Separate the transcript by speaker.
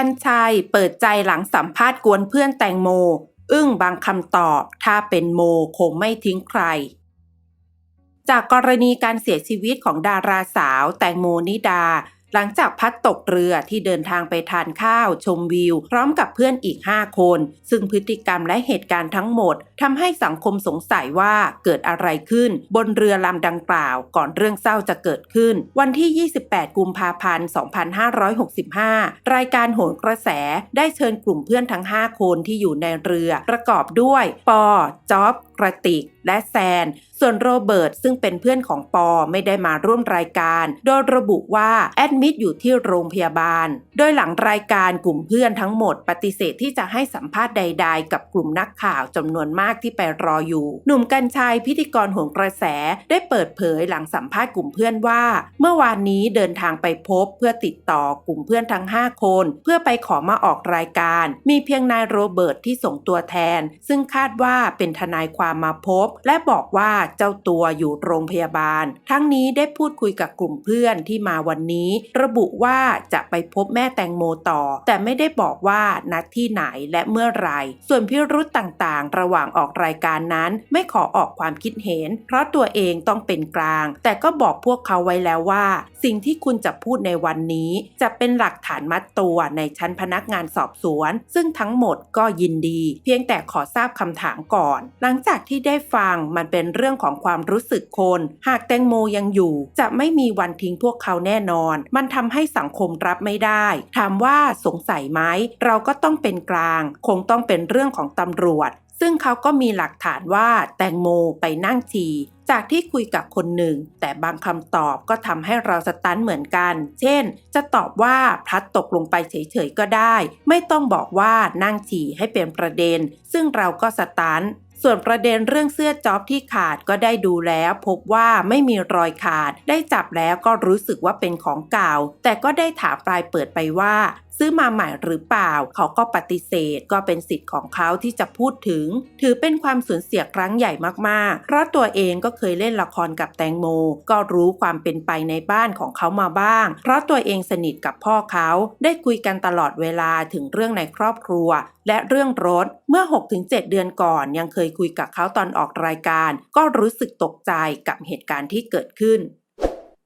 Speaker 1: กัญชัยเปิดใจหลังสัมภาษณ์กวนเพื่อนแตงโม อึ้งบางคำตอบ ถ้าเป็นโมคงไม่ทิ้งใคร จากกรณีการเสียชีวิตของดาราสาวแตงโมนิดา หลังจากพัดตกเรือที่เดินทางไปทานข้าว ชมวิว พร้อมกับเพื่อนอีก 5 คน ซึ่งพฤติกรรมและเหตุการณ์ทั้งหมดทำให้สังคมสงสัยว่าเกิดอะไรขึ้น บนเรือลำดังกล่าว ก่อนเรื่องเศร้าจะเกิดขึ้น วันที่ 28 กุมภาพันธ์ 2565 รายการโหนกระแสได้เชิญกลุ่มเพื่อนทั้ง 5 คนที่อยู่ในเรือประกอบด้วย ปอจ๊อบกระติกและแซน ส่วนโรเบิร์ตซึ่งเป็นเพื่อนของปอไม่ได้มาร่วมรายการ โดยระบุว่าแอดมิดอยู่ที่โรงพยาบาล โดยหลังรายการกลุ่มเพื่อนทั้งหมดปฏิเสธที่จะให้สัมภาษณ์ใด ๆ กับกลุ่มนักข่าวจำนวนมากที่ไปรออยู่ หนุ่มกัญชัยพิธีกรหงกระแสได้เปิดเผยหลังสัมภาษณ์กลุ่มเพื่อนว่า เมื่อวานนี้เดินทางไปพบเพื่อติดต่อกลุ่มเพื่อนทั้ง 5 คน เพื่อไปขอมาออกรายการ มีเพียงนายโรเบิร์ตที่ส่งตัวแทน ซึ่งคาดว่าเป็นทนายความมาพบ และบอกว่าเจ้าตัวอยู่โรงพยาบาล ทั้งนี้ได้พูดคุยกับกลุ่มเพื่อนที่มาวันนี้ระบุว่าจะไปพบแม่แตงโมต่อ แต่ไม่ได้บอกว่านัดที่ไหนและเมื่อไรส่วนพิรุธต่างๆ ระหว่างออกรายการนั้นไม่ขอออกความคิดเห็น เพราะตัวเองต้องเป็นกลาง แต่ก็บอกพวกเขาไว้แล้วว่า สิ่งที่คุณจะพูดในวันนี้ จะเป็นหลักฐานมัดตัวในชั้นพนักงานสอบสวน ซึ่งทั้งหมดก็ยินดี เพียงแต่ขอทราบคำถามก่อน หลังจากที่ได้ฟังมันเป็นเรื่องของความรู้สึกคน หากแตงโมยังอยู่ จะไม่มีวันทิ้งพวกเขาแน่นอนมันทำให้สังคมรับไม่ได้ ถามว่าสงสัยไหมเราก็ต้องเป็นกลาง คงต้องเป็นเรื่องของตำรวจ ซึ่งเขาก็มีหลักฐานว่าแตงโมไปนั่งฉี่จากที่คุยกับคนหนึ่ง แต่บางคำตอบก็ทำให้เราสตันเหมือนกัน เช่น จะตอบว่าพลัดตกลงไปเฉยๆก็ได้ ไม่ต้องบอกว่านั่งฉี่ให้เป็นประเด็น ซึ่งเราก็สตัน ส่วนประเด็นเรื่องเสื้อจ็อบที่ขาดก็ได้ดูแล้วพบว่าไม่มีรอยขาด ได้จับแล้วก็รู้สึกว่าเป็นของเก่า แต่ก็ได้ถามปลายเปิดไปว่าซื้อมาใหม่หรือเปล่า เขาก็ปฏิเสธก็เป็นสิทธิ์ของเขาที่จะพูดถึง ถือเป็นความสูญเสียครั้งใหญ่มากๆ เพราะตัวเองก็เคยเล่นละครกับแตงโม ก็รู้ความเป็นไปในบ้านของเขามาบ้าง เพราะตัวเองสนิทกับพ่อเขาได้คุยกันตลอดเวลาถึงเรื่องในครอบครัว และเรื่องรถเมื่อ 6-7 เดือนก่อน ยังเคยคุยกับเขาตอนออกรายการ ก็รู้สึกตกใจกับเหตุการณ์ที่เกิดขึ้น